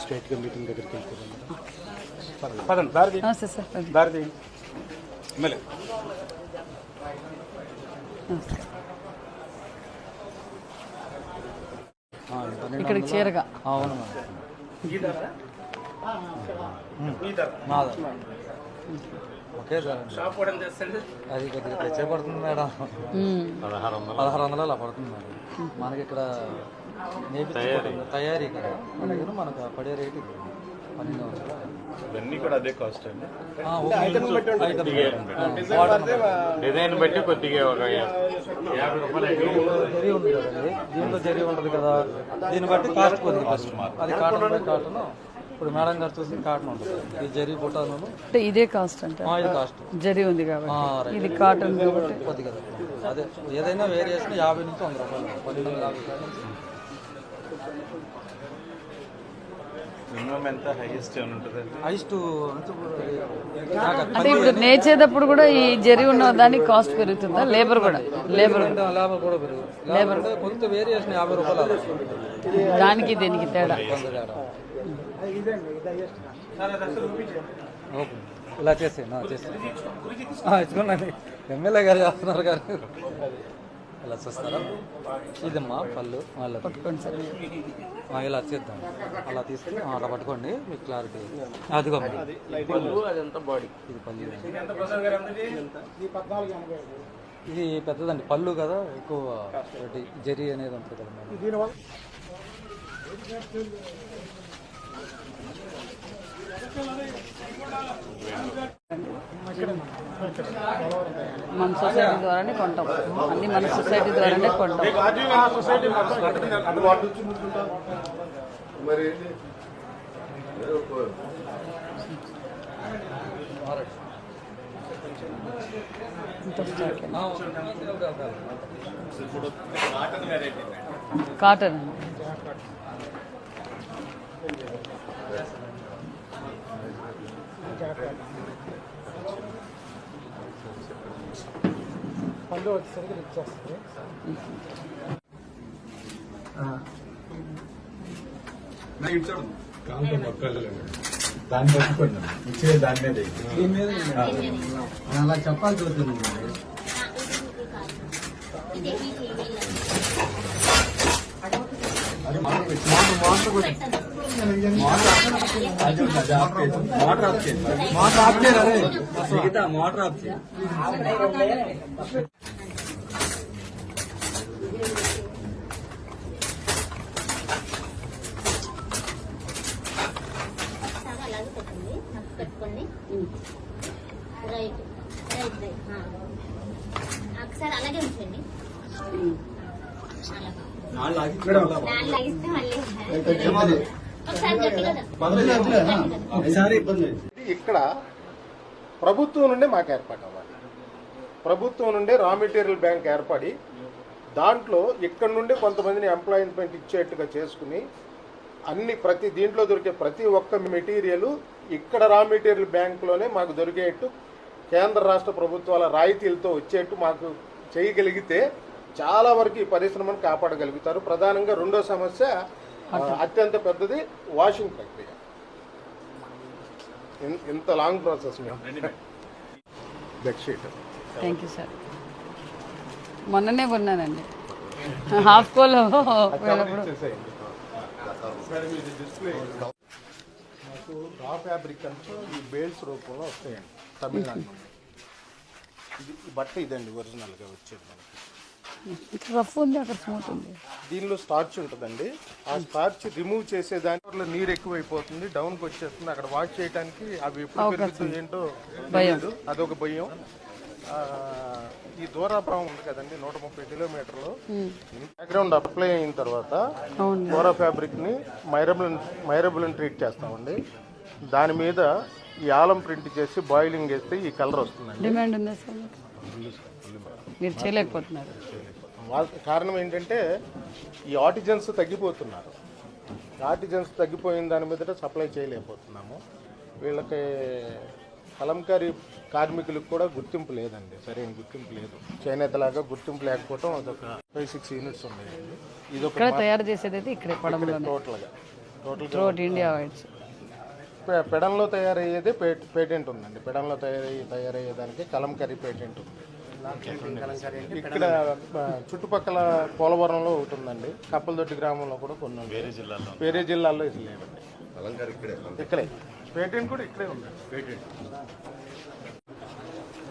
స్ట్రైట్గా మీటింగ్ దగ్గరికి వెళ్ళిపోదాం. పదండి. దారి తీయండి. ఎమ్మెల్యే. ఇక్కడికి చేరగా. అవును మాది. Okay sir. అది కొద్దిగా తెచ్చే పడుతుంది మేడం. ఉమ్. పదహారు వందలు అలా పడుతుంది మేడం. మనకి ఇక్కడ తయారీ కదా? మనకు పడే రేటు ఇది. పన్నెండు వందలు. ఇవన్నీ కూడా అదే కాస్ట్ అండి. ఆ, ఓకే. ఐటమ్. డిజైన్ బట్టి కొద్దిగా ఒక యాభై రూపాయలు జరీ ఉంది కదండి దీంట్లో జరీ ఉంటుంది కదా. దీన్ని బట్టి కాస్ట్ కొద్దిగా పెరుగుతుంది. అది కాటన్ బై కాటన్ ఇప్పుడు మేడం గారు చూసి కాటన్ ఉంటుంది. ఈ జరీ బుటాను అంటే ఇదే కాస్ట్ అంటే. ఇది కాస్ట్ జరీ ఉంది కాబట్టి. ఇది కాటన్ కాబట్టి. కొద్దిగా. అదే ఏదైనా వేరియేషన్ యాభై నుంచి వంద రూపాయలు. పన్నెండు యాభై అంటే ఇప్పుడు నేర్చేటప్పుడు కూడా ఈ జరీ ఉన్న దానికి కాస్ట్ పెరుగుతుందా? లేబర్ కూడా. లేబర్ లేబర్ కూడా పెరుగుతుంది. లేబర్ అంటే కొంత వేరియేషన్ యాభై రూపాయలు దానికి దీనికి తేడా. ఇలా చేసేయండి చేసేయండి. ఇచ్చుకోండి ఎమ్మెల్యే గారు చేస్తున్నారు గారు. ఇలా చూస్తారా? ఇదమ్మా పళ్ళు వాళ్ళ పట్టుకోండి సార్. ఇలా చేద్దాం. అలా తీసుకుని ఆ, అలా పట్టుకోండి మీకు క్లారిటీ అదిగో పళ్ళు. అదంతా బాడీ. ఇది పళ్ళు ఇది పెద్దదండి పళ్ళు కదా ఎక్కువ ఒకటి జరీ అనేది ఉంటుంది కదా. మన సొసైటీ ద్వారానే కొంటాం. అన్ని మన సొసైటీ ద్వారానే కొంటాం. మరి స్టాక్ ఆ, ఓకే. కాటన్ అండి దాన్ని పట్టుకోండి ఇచ్చే దాని మీద అలా చెప్పాల్సి వస్తుంది మోటార్ ఆఫ్ చేయండి మోటార్ ఆఫ్ చేయరా మిగతా మోటార్ ఆఫ్ చేయ అలాగే పెట్టండి నాకు పెట్టుకోండి రైట్ రైట్ రైట్ ఆ. ఒకసారి అలాగే ఉంచండి అలా. నాలుగు లాగిస్తే మళ్ళీ ఒకసారి గట్టిగా ఒకసారి ఇబ్బంది ఇక్కడ ప్రభుత్వం నుండి మాకు ఏర్పాటు అవ్వాలి ప్రభుత్వం నుండి రా మెటీరియల్ బ్యాంక్ ఏర్పడి దాంట్లో ఇక్కడ నుండి కొంతమందిని ఎంప్లాయ్మెంట్ ఇచ్చేట్టుగా చేసుకుని అన్ని ప్రతి దీంట్లో దొరికే ప్రతి ఒక్క మెటీరియల్ ఇక్కడ రా మెటీరియల్ బ్యాంకులోనే మాకు దొరికేట్టు కేంద్ర రాష్ట్ర ప్రభుత్వాల రాయితీలతో వచ్చేట్టు మాకు చేయగలిగితే చాలా వరకు ఈ పరిశ్రమను కాపాడగలుగుతారు. ప్రధానంగా రెండో సమస్య అత్యంత పెద్దది వాషింగ్ ప్రక్రియ. ఇంత long process thank you sir మొన్ననే కొన్నానండి. హాఫ్ కోలో రా ఫ్యాబ్రిక్ అంటూ ఈ బేల్స్ రూపంలో వస్తాయండి. తమిళనాడు నుండి ఇది బట్ట ఇదండి ఒరిజినల్గా వచ్చేది మనకి. రఫ్ ఉంది అక్కడ స్మూత్ ఉంది. దీనిలో స్టార్చ్ ఉంటుందండి. ఆ స్టార్చ్ రిమూవ్ చేసే దాంట్లో నీరు ఎక్కువైపోతుంది డౌన్కి వచ్చేస్తుంది. అక్కడ వాష్ చేయడానికి అవి ఎప్పుడు పెరుగుతుంది ఏంటో తెలియదు అదొక భయం. ఈ దూరాభావం ఉంది కదండి నూట ముప్పై కిలోమీటర్లు. బ్యాక్గ్రౌండ్ అప్లై అయిన తర్వాత కోరా ఫ్యాబ్రిక్ని మైరబుల్ మైరబుల్ ట్రీట్ చేస్తామండి. దాని మీద ఈ ఆలం ప్రింట్ చేసి బాయిలింగ్ వేస్తే ఈ కలర్ వస్తుందండి. డిమాండ్ ఉందా సార్? మీరు చేయలేకపోతున్నారు. కారణం ఏంటంటే ఈ ఆర్టిజన్స్ తగ్గిపోతున్నారు. ఆర్టిజన్స్ తగ్గిపోయిన దాని మీదట సప్లై చేయలేకపోతున్నాము. వీళ్ళకి కలంకారీ కార్మికులకు కూడా గుర్తింపు లేదండి. సరైన గుర్తింపు లేదు. చేనేతలాగా గుర్తింపు లేకపోవడం అదొక ఫైవ్ సిక్స్ యూనిట్స్ ఉన్నాయండి. ఇది ఒక తయారు చేసేది అయితే ఇక్కడే టోటల్గా. Total India wides. పెడంలో తయారయ్యేది పే- పేటెంట్ ఉందండి. పెడంలో తయారయ్యే తయారయ్యేదానికి కలంకరీ పేటెంట్ ఉంది. ఇక్కడ చుట్టుపక్కల పోలవరంలో ఒకటి ఉందండి. కప్పలదొడ్డి గ్రామంలో కూడా కొన్ని. వేరే జిల్లాలో వేరే జిల్లాల్లో ఇది లేదండి ఇక్కడే. పేటెంట్ కూడా ఇక్కడే ఉంది.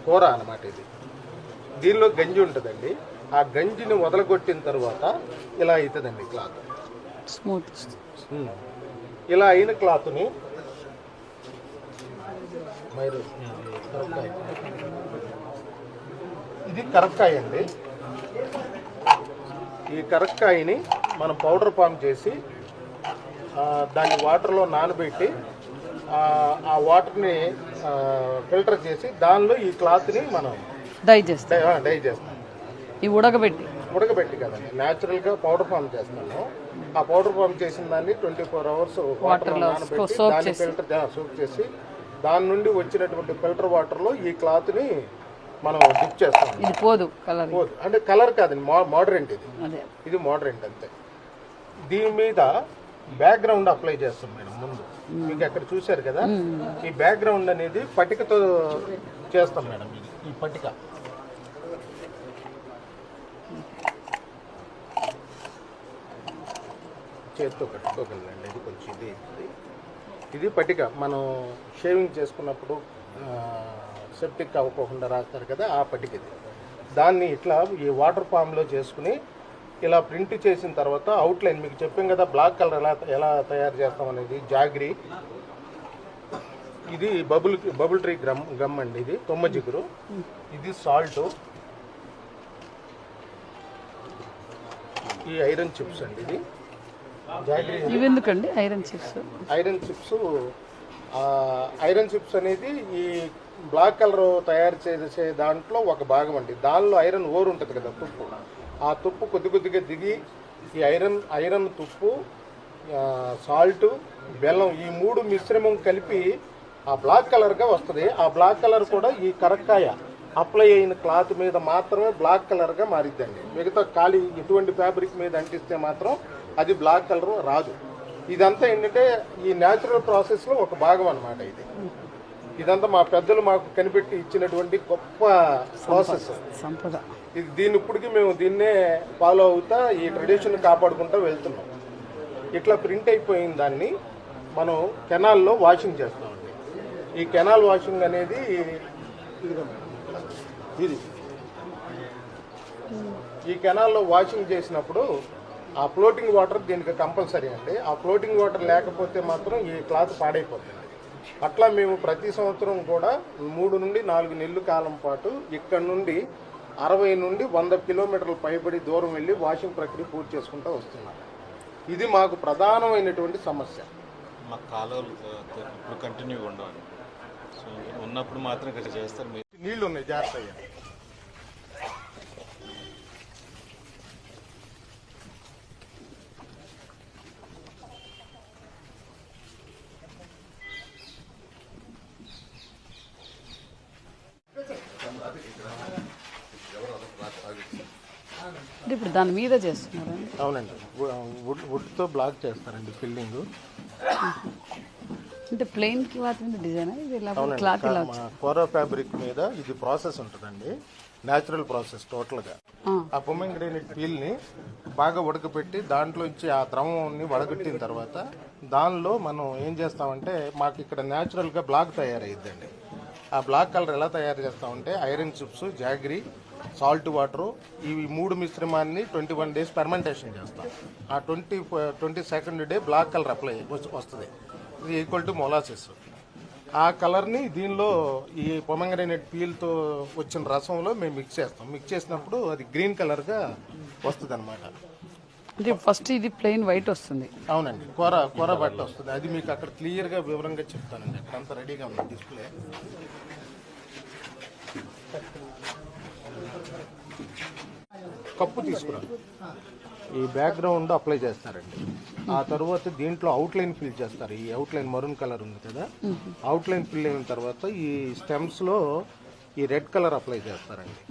కూర అన్నమాట ఇది. దీనిలో గంజి ఉంటుందండి. ఆ గంజిని వదలగొట్టిన తర్వాత ఇలా అవుతుందండి క్లాత్. స్మూత్ ఇలా అయిన క్లాత్ని మైరు ఇది కరక్కాయ అండి ఈ కరక్కాయని మనం పౌడర్ ఫామ్ చేసి దాన్ని వాటర్లో నానబెట్టి ఆ, వాటర్ని ఫిల్టర్ చేసి దానిలో ఈ క్లాత్ని మనం డైజెస్ట్ డై ఆ, డై చేస్తాం. ఇవి ఉడకబెట్టి. ఉడకబెట్టి కదండి. న్యాచురల్గా పౌడర్ ఫామ్ చేస్తాము ఆ పౌడర్ ఫామ్ చేసిన దాన్ని ట్వంటీ ఫోర్ అవర్స్ వాటర్లో నానబెట్టి దాన్ని ఫిల్టర్ సోప్ చేసి దాని నుండి వచ్చినటువంటి ఫిల్టర్ వాటర్లో ఈ క్లాత్ని మనం డిప్ చేస్తాం. ఇది పోదు కలర్. పోదు. అంటే కలర్ కాదండి మోడరెంట్ ఇది. ఇది మోడరెంట్ అంతే. దీని మీద బ్యాక్గ్రౌండ్ అప్లై చేస్తాం మేడం ముందు. మీకు అక్కడ చూశారు కదా? ఈ బ్యాక్గ్రౌండ్ అనేది పటికతో చేస్తాం మేడం ఇది ఈ పటిక. చేత్తో కట్టుకోగలండి ఇది కొంచెం ఇది. ఇది. ఇది పటిక. మనం షేవింగ్ చేసుకున్నప్పుడు సెప్టిక్ అవ్వకోకుండా రాస్తారు కదా ఆ పటిక ఇది దాన్ని ఇట్లా ఈ వాటర్ ఫామ్లో చేసుకుని ఇలా ప్రింట్ చేసిన తర్వాత అవుట్లైన్ మీకు చెప్పాం కదా బ్లాక్ కలర్ ఎలా ఎలా తయారు చేస్తాం అనేది జాగ్రీ. ఇది bubble bubble tree gum gum అండి ఇది తొమ్మ జిగురు. ఇది సాల్ట్. ఈ ఐరన్ చిప్స్ అండి ఇది. జాగ్రీ ఇవి ఎందుకండి iron chips? Iron chips iron chips అనేది ఈ బ్లాక్ కలర్ తయారు చేసే దాంట్లో ఒక భాగం అండి. దానిలో ఐరన్ ఓర్ ఉంటుంది కదా తుప్పు. ఆ తుప్పు కొద్ది కొద్దిగా దిగి ఈ ఐరన్ ఐరన్ తుప్పు సాల్ట్ బెల్లం ఈ మూడు మిశ్రమం కలిపి ఆ బ్లాక్ కలర్గా వస్తుంది. ఆ బ్లాక్ కలర్ కూడా ఈ కరక్కాయ అప్లై అయిన క్లాత్ మీద మాత్రమే బ్లాక్ కలర్గా మారిద్దండి. మిగతా ఖాళీ ఎటువంటి ఫ్యాబ్రిక్ మీద అంటిస్తే మాత్రం అది బ్లాక్ కలర్ రాదు. ఇదంతా ఏంటంటే ఈ న్యాచురల్ ప్రాసెస్లో ఒక భాగం అన్నమాట ఇది. ఇదంతా మా పెద్దలు మాకు కనిపెట్టి ఇచ్చినటువంటి గొప్ప ప్రాసెస్ సంపద. ఇది దీని ఇప్పటికీ మేము దీన్నే ఫాలో అవుతా ఈ ట్రెడిషన్ కాపాడుకుంటూ వెళ్తున్నాం. ఇట్లా ప్రింట్ అయిపోయిన దాన్ని మనం కెనాల్లో వాషింగ్ చేస్తామండి. ఈ కెనాల్ వాషింగ్ అనేది ఇది. ఈ కెనాల్లో వాషింగ్ చేసినప్పుడు ఆ ఫ్లోటింగ్ వాటర్ దీనికి కంపల్సరీ అండి. ఆ ఫ్లోటింగ్ వాటర్ లేకపోతే మాత్రం ఈ క్లాత్ పాడైపోతుంది. అట్లా మేము ప్రతి సంవత్సరం కూడా మూడు నుండి నాలుగు నెలల కాలం పాటు ఇక్కడ నుండి అరవై నుండి వంద కిలోమీటర్ల పైబడి దూరం వెళ్ళి వాషింగ్ ప్రక్రియ పూర్తి చేసుకుంటూ వస్తున్నాం. ఇది మాకు ప్రధానమైనటువంటి సమస్య. మా కాలువలు ఇప్పుడు కంటిన్యూగా సో ఉన్నప్పుడు మాత్రం ఇక్కడ చేస్తారు. నీళ్ళు ఉన్నాయి జాగ్రత్తగా. ఇప్పుడు దాని మీద చేస్తున్నారండి అవునండి. వుడ్ వుడ్తో బ్లాక్ చేస్తారండి ఫిల్లింగ్. అంటే ప్లెయిన్ క్లాత్ మీద డిజైన్? ఇది క్లాత్ ఇలా కోరా ఫ్యాబ్రిక్ మీద ఇది ప్రాసెస్ ఉంటుందండి. న్యాచురల్ ప్రాసెస్ టోటల్గా. ఆ. పొమెంగ్రేనెట్ పీల్ని బాగా ఉడకపెట్టి దాంట్లోంచి ఆ ద్రవాన్ని వడగట్టిన తర్వాత దానిలో మనం ఏం చేస్తామంటే మాకు ఇక్కడ న్యాచురల్గా బ్లాక్ తయారయ్యిద్దండి ఆ బ్లాక్ కలర్ ఎలా తయారు చేస్తామంటే iron chips jaggery salt water ఇవి మూడు మిశ్రమాన్ని ట్వంటీ వన్ డేస్ ఫెర్మెంటేషన్ చేస్తాం. ఆ twenty twenty second day black colour apply వస్తుంది. ఇది ఈక్వల్ టు మొలాసిస్ ఆ కలర్ని దీనిలో ఈ పొమంగ్రేనెట్ పీల్తో వచ్చిన రసంలో మేము మిక్స్ చేస్తాం. మిక్స్ చేసినప్పుడు అది గ్రీన్ కలర్గా వస్తుంది అనమాట అంటే ఫస్ట్ ఇది ప్లెయిన్ వైట్ వస్తుంది. అవునండి. కూర కూర బట్ట వస్తుంది. అది మీకు అక్కడ క్లియర్గా వివరంగా చెప్తానండి. అక్కడ అంతా రెడీగా ఉంది డిస్ప్లే కప్పు తీసుకురా ఈ బ్యాక్గ్రౌండ్ అప్లై చేస్తారండి. ఆ తర్వాత దీంట్లో అవుట్లైన్ ఫిల్ చేస్తారు. ఈ అవుట్లైన్ మరూన్ కలర్ ఉంది కదా. అవుట్లైన్ ఫిల్ అయిన తర్వాత ఈ స్టెమ్స్లో ఈ రెడ్ కలర్ అప్లై చేస్తారండి.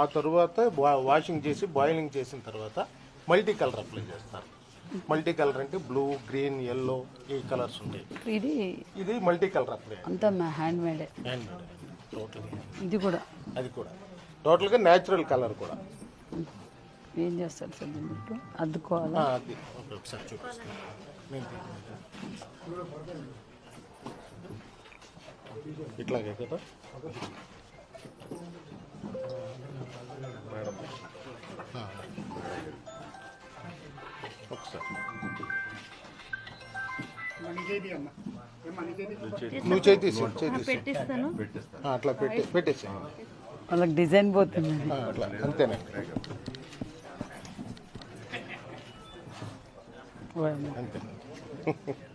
ఆ తర్వాత వాషింగ్ చేసి బాయిలింగ్ చేసిన తర్వాత మల్టీ కలర్ అప్లై చేస్తారు. మల్టీ కలర్ అంటే బ్లూ గ్రీన్ ఎల్లో ఈ కలర్స్ ఉంటాయి. ఇది ఇది మల్టీ కలర్ అప్పుడే అంతా hand made hand made total ఇది కూడా. అది కూడా. టోటల్గా న్యాచురల్ కలర్ కూడా. ఏం చేస్తారు సార్ దీంట్లో అద్దుకోవాలా? ఆ, అది. ఓకే, ఒకసారి చూపిస్తాను. ఇట్లాగే కదా? మేడం. ఆ. ఒకసారి. నువ్వు ఆ, అట్లా పెట్టి పెట్టేసి వాళ్ళకి డిజైన్ పోతుంది. అట్లా అంతేనండి అంతేనండి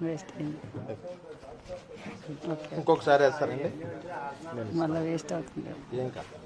వేస్ట్ అయింది. ఇంకొకసారి వేస్తారండి? మళ్ళీ వేస్ట్ అవుతుంది. ఏం కాదు.